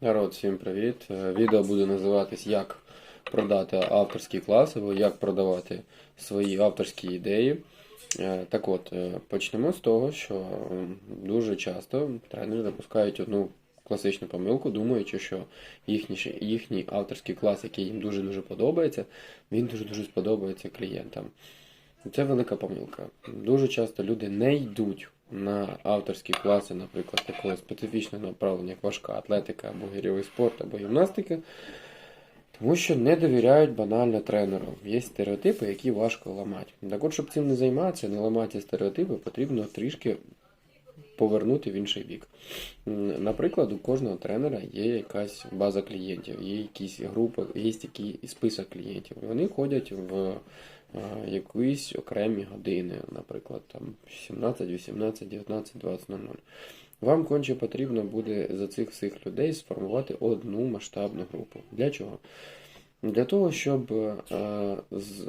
Народ, всім привіт! Е, Відео буде називатись Як продати авторський клас або як продавати свої авторські ідеї. Е, Так от, е, почнемо з того, що дуже часто тренери допускають одну класичну помилку, думаючи, що їхній, їхній авторський клас, який їм дуже-дуже подобається, він дуже-дуже сподобається клієнтам. Це велика помилка. Дуже часто люди не йдуть на авторські класи, наприклад, такого специфічного направлення, як важка атлетика або гірьовий спорт, або гімнастика, тому що не довіряють банально тренеру. Є стереотипи, які важко ламати. Так от, щоб цим не займатися, не ламати стереотипи, потрібно трішки повернути в інший бік. Наприклад, у кожного тренера є якась база клієнтів, є якісь групи, є який список клієнтів. І вони ходять в якісь окремі години, наприклад, там 17, 18, 19, 20, 00. Вам конче потрібно буде за цих всіх людей сформувати одну масштабну групу. Для чого? Для того, щоб е,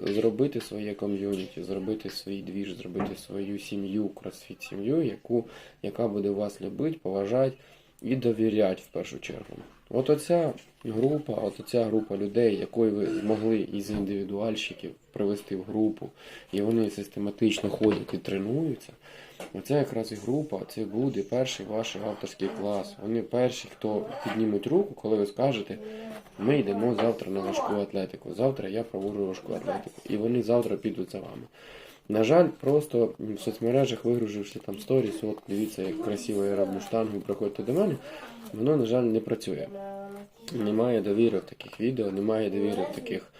зробити своє ком'юніті, зробити свій двіж, зробити свою сім'ю, кросфіт сім'ю, яку, яка буде вас любити, поважати і довіряти в першу чергу. От оця група, от оця група людей, якої ви змогли із індивідуальщиків привести в групу, і вони систематично ходять і тренуються. Оця якраз і група, це буде перший ваш авторський клас. Вони перші, хто піднімуть руку, коли ви скажете, ми йдемо завтра на важку атлетику. Завтра я проводжу важку атлетику. І вони завтра підуть за вами. На жаль, просто в соцмережах вигруживши там сторіс, от дивіться, як красиво я роблю штангу, приходьте до мене, воно, на жаль, не працює. Немає довіри в таких відео, немає довіри в таких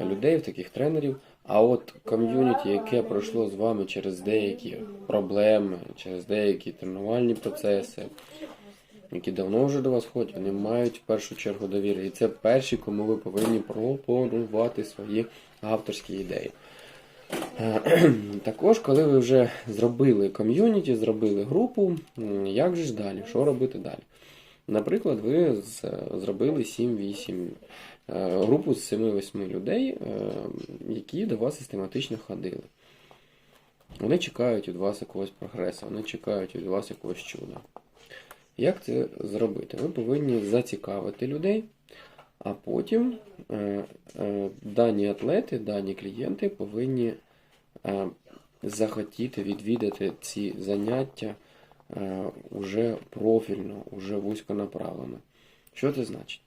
людей, в таких тренерів. А от ком'юніті, яке пройшло з вами через деякі проблеми, через деякі тренувальні процеси, які давно вже до вас ходять, вони мають в першу чергу довіри. І це перші, кому ви повинні пропонувати свої авторські ідеї. Е, Також, коли ви вже зробили ком'юніті, зробили групу, як же ж далі? Що робити далі? Наприклад, ви зробили 7-8 е, групу з 7-8 людей, е, які до вас систематично ходили. Вони чекають від вас якогось прогресу, вони чекають від вас якогось чуда. Як це зробити? Ви повинні зацікавити людей, а потім е, е, дані атлети, дані клієнти повинні е, захотіти відвідати ці заняття уже профільно, уже вузьконаправлено. Що це значить?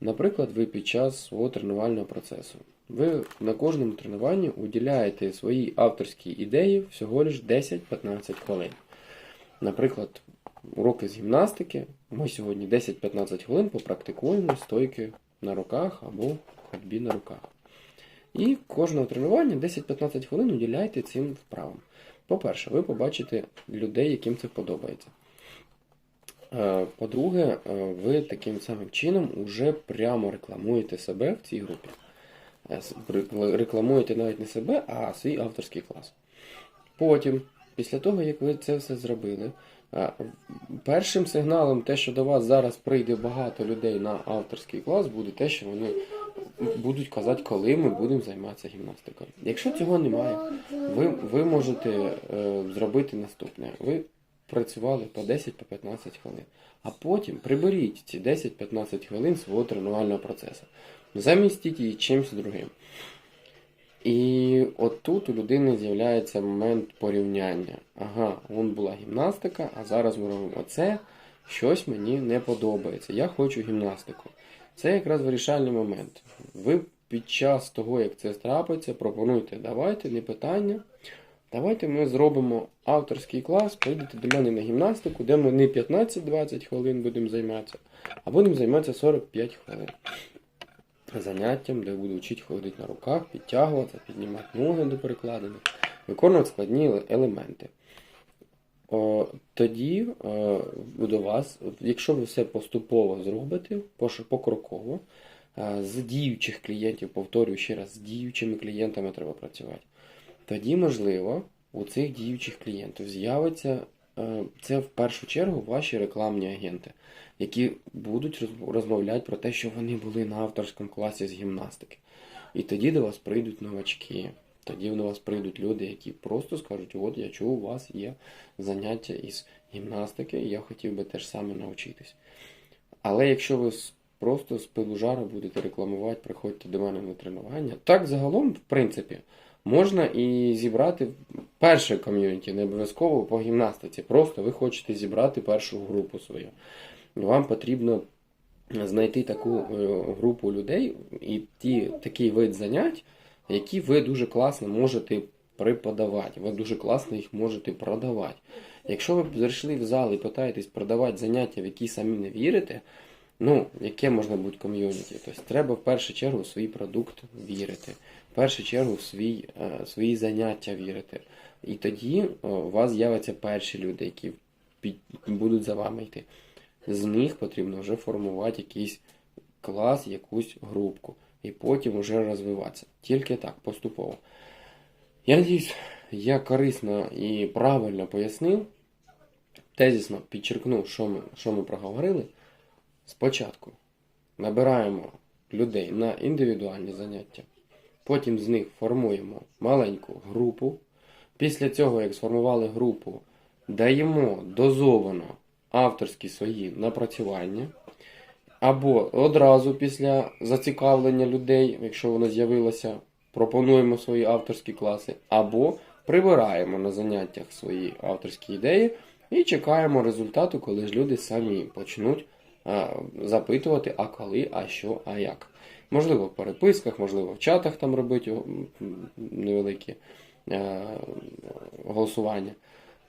Наприклад, ви під час свого тренувального процесу. Ви на кожному тренуванні уділяєте своїй авторській ідеї всього лиш 10-15 хвилин. Наприклад, уроки з гімнастики. Ми сьогодні 10-15 хвилин попрактикуємо стойки на руках або ходьбі на руках. І кожного тренування 10-15 хвилин уділяйте цим вправам. По-перше, ви побачите людей, яким це подобається. Е, По-друге, е, ви таким самим чином вже прямо рекламуєте себе в цій групі. Е, Рекламуєте навіть не себе, а свій авторський клас. Потім, після того, як ви це все зробили, першим сигналом, те, що до вас зараз прийде багато людей на авторський клас, буде те, що вони будуть казати, коли ми будемо займатися гімнастикою. Якщо цього немає, ви, ви можете е, зробити наступне. Ви працювали по 10-15 хвилин, а потім приберіть ці 10-15 хвилин свого тренувального процесу. Замістіть її чимось другим. І от тут у людини з'являється момент порівняння. Ага, вон була гімнастика, а зараз ми робимо оце. Щось мені не подобається. Я хочу гімнастику. Це якраз вирішальний момент. Ви під час того, як це трапиться, пропонуйте, давайте, не питання. Давайте ми зробимо авторський клас, прийдете до мене на гімнастику, де ми не 15-20 хвилин будемо займатися, а будемо займатися 45 хвилин. Заняттям, де буду вчити ходити на руках, підтягуватися, піднімати ноги до перекладини, виконувати складні елементи. О, тоді е, до вас, якщо ви все поступово зробите, покроково, е, з діючих клієнтів, повторюю ще раз, з діючими клієнтами треба працювати. Тоді, можливо, у цих діючих клієнтів з'явиться це в першу чергу ваші рекламні агенти, які будуть розмовляти про те, що вони були на авторському класі з гімнастики. І тоді до вас прийдуть новачки. Тоді до вас прийдуть люди, які просто скажуть, от я чув, у вас є заняття із гімнастики, і я хотів би теж саме навчитись. Але якщо ви просто з пилу жару будете рекламувати, приходьте до мене на тренування. Так загалом, в принципі, можна і зібрати перше ком'юніті, не обов'язково по гімнастиці. Просто ви хочете зібрати першу групу свою. Вам потрібно знайти таку е, групу людей і ті, такий вид занять, які ви дуже класно можете преподавати, ви дуже класно їх можете продавати. Якщо ви зайшли в зал і питаєтесь продавати заняття, в які самі не вірите, ну, яке можна бути ком'юніті? Тобто треба в першу чергу в свій продукт вірити, в першу чергу в свій, е, свої заняття вірити. І тоді е, у вас з'являться перші люди, які будуть за вами йти. З них потрібно вже формувати якийсь клас, якусь групку. І потім вже розвиватися. Тільки так, поступово. Я надіюсь, я корисно і правильно пояснив, тезісно підчеркнув, що ми, що ми проговорили. Спочатку набираємо людей на індивідуальні заняття, потім з них формуємо маленьку групу. Після цього, як сформували групу, даємо дозовано авторські свої напрацювання. Або одразу після зацікавлення людей, якщо воно з'явилося, пропонуємо свої авторські класи, або прибираємо на заняттях свої авторські ідеї і чекаємо результату, коли ж люди самі почнуть запитувати, а коли, а що, а як. Можливо, в переписках, можливо, в чатах там робити невеликі е, голосування.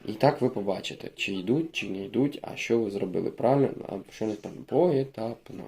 І так ви побачите, чи йдуть, чи не йдуть, а що ви зробили правильно, а що не правильно. Поетапно.